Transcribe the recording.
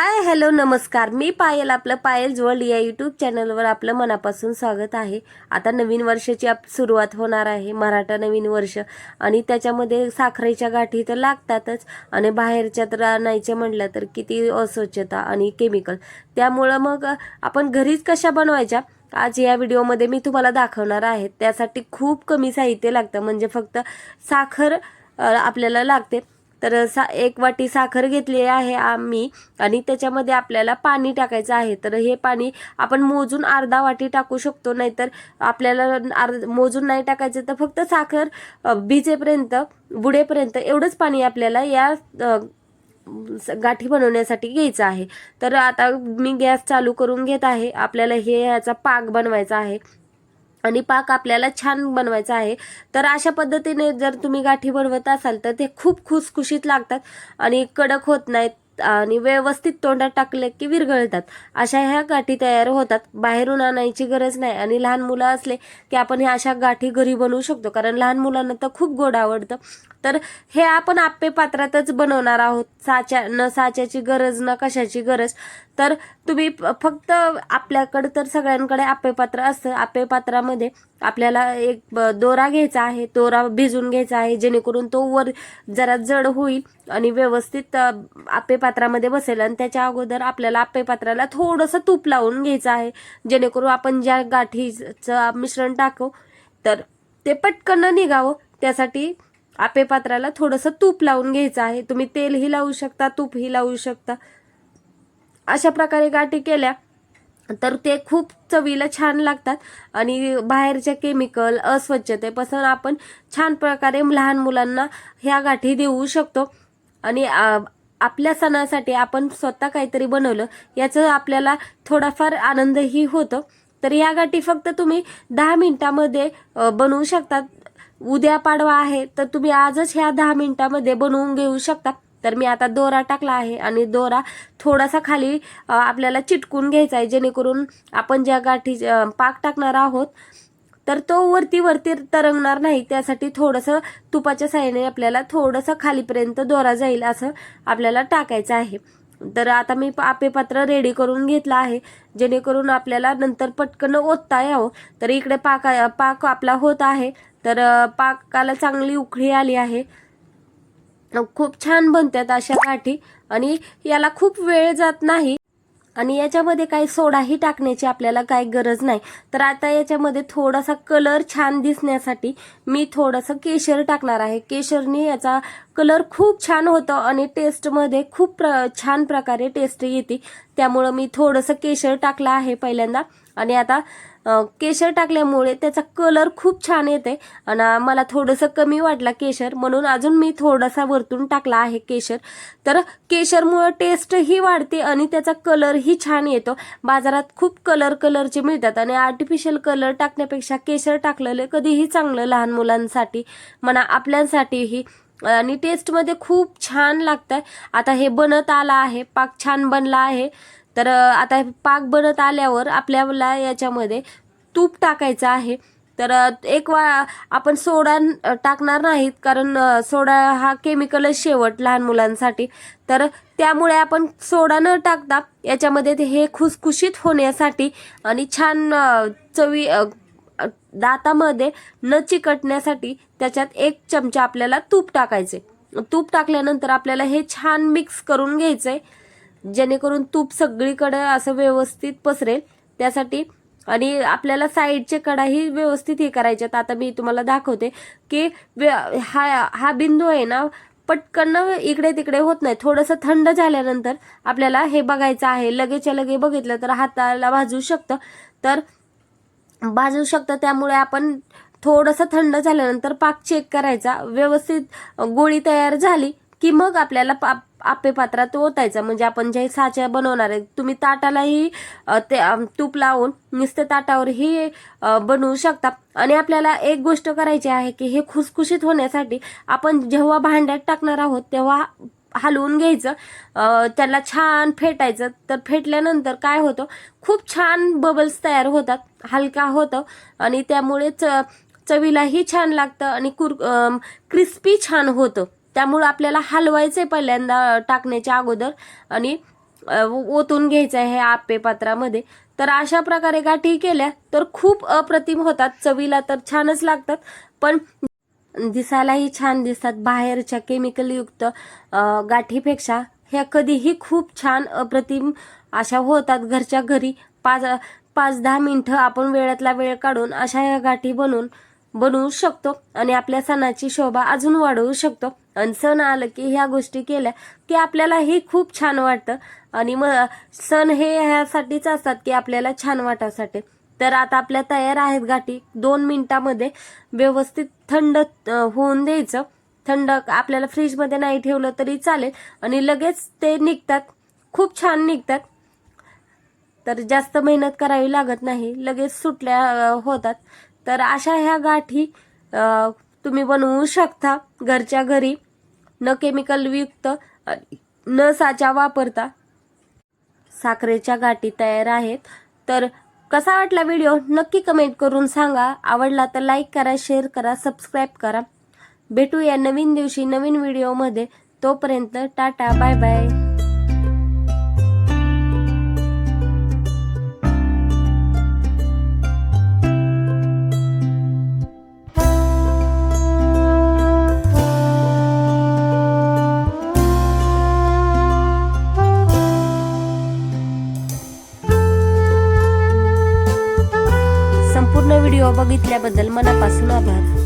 Hi hello नमस्कार. मी पायल आपलं पायल world या यूट्यूब चॅनलवर आपलं मनापासून स्वागत आहे. आता नवीन वर्षाची आप सुरुवात होणार आहे. मराठा नवीन वर्ष. आणि त्याच्यामध्ये साखरेच्या गाठी तर लागतातच. आणि बाहेरच्या तर आणायच्या म्हटलं तर किती अस्वच्छता आणि केमिकल त्यामुळं मग आपण घरीच कशा बनवायच्या? आज या व्हिडिओमध्ये मी तुम्हाला दाखवणार आहे. त्यासाठी खूप कमी साहित्य लागतं. म्हणजे फक्त साखर आपल्याला लागते. तर सा एक वाटी साखर घेतली आहे आम्ही आणि त्याच्यामध्ये आपल्याला पाणी टाकायचं आहे. तर हे पाणी आपण मोजून अर्धा वाटी टाकू शकतो नाहीतर आपल्याला अर्ध मोजून नाही टाकायचं तर फक्त साखर भिजेपर्यंत बुडेपर्यंत एवढंच पाणी आपल्याला या स- गाठी बनवण्यासाठी घ्यायचं आहे. तर आता मी गॅस चालू करून घेत आहे. आपल्याला हे ह्याचा पाक बनवायचा आहे. आणि पाक आपल्याला छान बनवायचा आहे. तर अशा पद्धतीने जर तुम्ही गाठी बनवत असाल तर ते खूप खुसखुशीत लागतात आणि कडक होत नाहीत आणि व्यवस्थित तोंडात टाकले की विरघळतात. अशा ह्या गाठी तयार होतात. बाहेरून आणायची गरज नाही आणि लहान मुलं असले की आपण ह्या अशा गाठी घरी बनवू शकतो. कारण लहान मुलांना तर खूप गोड आवडतं. तर हे आपण आप्पे पात्रातच बनवणार आहोत. साच्या न साच्याची गरज न कशाची गरज. तर तुम्ही फक्त आपल्याकडे तर सगळ्यांकडे आपेपात्र असतं. आप्पे पात्रामध्ये आपल्याला एक दोरा घ्यायचा आहे. दोरा भिजून घ्यायचा आहे. जेणेकरून तो वर जरा जड होईल आणि व्यवस्थित आपेपात्रामध्ये पात्रामध्ये बसेल. आणि त्याच्या अगोदर आपल्याला आपेपात्राला थोडंसं तूप लावून घ्यायचं आहे. जेणेकरून आपण ज्या गाठीचं मिश्रण टाकू तर ते पटकन निघावं. त्यासाठी आपेपात्राला थोडंसं तूप लावून घ्यायचं आहे. तुम्ही तेलही लावू शकता तूपही लावू शकता. अशा प्रकारे गाठी केल्या. तर ते खूप चवीला छान लागतात. आणि बाहेरच्या केमिकल अस्वच्छतेपासून आपण छान प्रकारे लहान मुलांना ह्या गाठी देऊ शकतो. आणि आपल्या सणासाठी आपण स्वतः काहीतरी बनवलं याचं आपल्याला थोडाफार आनंदही होतो. तर या गाठी फक्त तुम्ही दहा मिनिटामध्ये बनवू शकतात. उद्या पाडवा आहे तर तुम्ही आजच ह्या दहा मिनिटामध्ये बनवून घेऊ शकता. तर मी आता दोरा टाकला आहे आणि दोरा थोडासा खाली आपल्याला चिटकून घ्यायचा आहे जेणेकरून आपण ज्या गाठी पाक टाकणार आहोत तर तो वरती वरती तरंगणार नाही. त्यासाठी थोडंसं तुपाच्या साह्याने आपल्याला थोडंसं खालीपर्यंत दोरा जाईल असं आपल्याला टाकायचं आहे. तर आता मी आपेपात्र रेडी करून घेतलं आहे. जेणेकरून आपल्याला नंतर पटकन ओतता यावं तर इकडे पाक पाक आपला होत आहे. तर पाकाला चांगली उकळी आली आहे. खूप छान बनतात अशा गाठी आणि याला खूप वेळ जात नाही. आणि याच्यामध्ये काही सोडाही टाकण्याची आपल्याला काही गरज नाही. तर आता याच्यामध्ये थोडासा कलर छान दिसण्यासाठी मी थोडंसं केशर टाकणार आहे. केशरने याचा कलर खूप छान होतं आणि टेस्टमध्ये खूप प्र छान प्रकारे टेस्ट येते. त्यामुळं मी थोडंसं केशर टाकलं आहे पहिल्यांदा. आणि आता केशर टाकल्यामुळे त्याचा कलर खूप छान येते. आणि मला थोडंसं कमी वाटला केशर. म्हणून अजून मी थोडासा वरतून टाकला आहे केशर. तर केशरमुळं टेस्टही वाढते आणि त्याचा कलरही छान येतो. बाजारात खूप कलर कलरचे मिळतात. आणि आर्टिफिशियल कलर टाकण्यापेक्षा केशर टाकलेलं कधीही चांगलं लहान मुलांसाठी म्हणा आपल्यांसाठीही आणि टेस्टमध्ये खूप छान लागतं आता हे बनत आलं आहे पाक छान बनला आहे. तर आता हे पाक बनत आल्यावर आपल्याला याच्यामध्ये तूप टाकायचं आहे. तर एक वा आपण सोडा टाकणार नाहीत कारण सोडा हा केमिकलच शेवट लहान मुलांसाठी. तर त्यामुळे आपण सोडा न टाकता याच्यामध्ये ते हे खुसखुशीत होण्यासाठी आणि छान चवी दातामध्ये न चिकटण्यासाठी त्याच्यात एक चमचा आपल्याला तूप टाकायचे. तूप टाकल्यानंतर आपल्याला हे छान मिक्स करून घ्यायचंय. जेणेकरून तूप सगळीकडे असं व्यवस्थित पसरेल. त्यासाठी आणि आपल्याला साईडचे कडाही व्यवस्थित हे करायच्यात आता मी तुम्हाला दाखवते की व्य- हा हा बिंदू आहे ना पटकन इकडे तिकडे होत नाही. थोडंसं थंड झाल्यानंतर आपल्याला हे बघायचं आहे. लगेचच्या लगे बघितलं तर हाताला भाजू शकतं. तर भाजू शकतं त्यामुळे आपण थोडंसं थंड झाल्यानंतर पाक चेक करायचा. व्यवस्थित गोळी तयार झाली की मग आपल्याला पा आपे पात्रात ओतायचा. म्हणजे आपण जे साच्या बनवणार आहे तुम्ही ताटालाही ते तूप लावून नुसते ताटावरही बनवू शकता. आणि आपल्याला एक गोष्ट करायची आहे की हे खुसखुशीत होण्यासाठी आपण जेव्हा भांड्यात टाकणार आहोत तेव्हा हलवून घ्यायचं. त्याला छान फेटायचं. तर फेटल्यानंतर काय होतं? खूप छान बबल्स तयार होतात. हलका होतं. आणि त्यामुळे च चवीलाही छान लागतं आणि कुर क्रिस्पी छान होतं. त्यामुळं आपल्याला हलवायचं पहिल्यांदा टाकण्याच्या अगोदर. आणि ओतून घ्यायचं आहे आपे पात्रामध्ये. तर अशा प्रकारे गाठी केल्या तर खूप अप्रतिम होतात. चवीला तर छानच लागतात. पण दिसायलाही छान दिसतात. बाहेरच्या केमिकलयुक्त गाठीपेक्षा ह्या कधीही खूप छान अप्रतिम अशा होतात घरच्या घरी. पाच पाच दहा मिनिटं आपण वेळातला वेळ काढून अशा ह्या गाठी बनवून बनवू शकतो आणि आपल्या सणाची शोभा अजून वाढवू शकतो. आणि सण आलं की ह्या गोष्टी केल्या की आपल्यालाही खूप छान वाटतं. आणि मग सण हे ह्यासाठीच असतात की आपल्याला छान वाटासाठी तर आता आपल्या तयार आहेत गाठी. दोन मिनिटामध्ये व्यवस्थित थंड होऊन द्यायचं. थंड आपल्याला फ्रीजमध्ये नाही ठेवलं तरी चालेल. आणि लगेच ते निघतात. खूप छान निघतात. तर जास्त मेहनत करावी लागत नाही. लगेच सुटल्या होतात. तर अशा ह्या गाठी तुम्ही बनवू शकता घरच्या घरी. न केमिकलयुक्त न साचा वापरता. साखरेच्या गाठी तयार आहेत. तर कसा वाटला व्हिडिओ नक्की कमेंट करून सांगा. आवडला तर लाईक करा शेअर करा सबस्क्राईब करा. भेटूया नवीन दिवशी नवीन व्हिडिओमध्ये तोपर्यंत टाटा बाय बाय बघितल्याबद्दल मनापासून आभार.